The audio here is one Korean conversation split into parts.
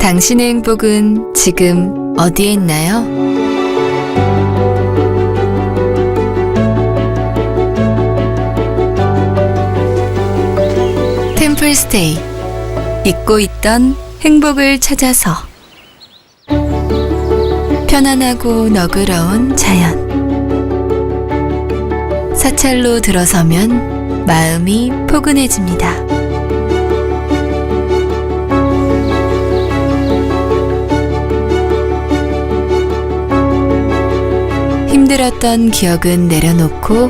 당신의 행복은 지금 어디에 있나요? 템플스테이 잊고 있던 행복을 찾아서 편안하고 너그러운 자연 사찰로 들어서면 마음이 포근해집니다. 힘들었던 기억은 내려놓고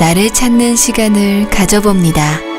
나를 찾는 시간을 가져봅니다.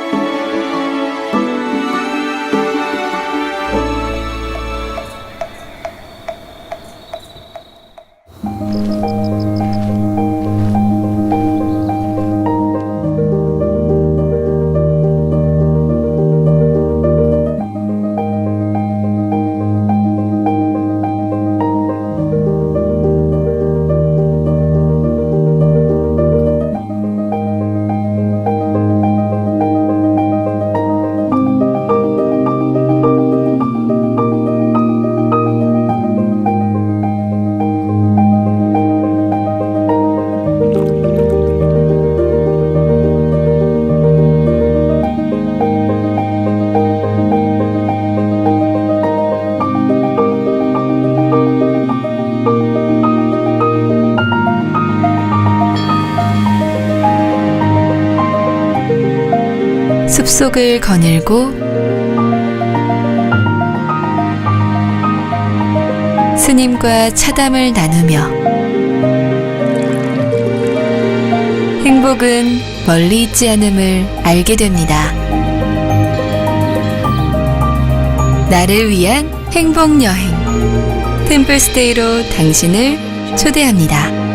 숲속을 거닐고 스님과 차담을 나누며 행복은 멀리 있지 않음을 알게 됩니다. 나를 위한 행복 여행 템플스테이로 당신을 초대합니다.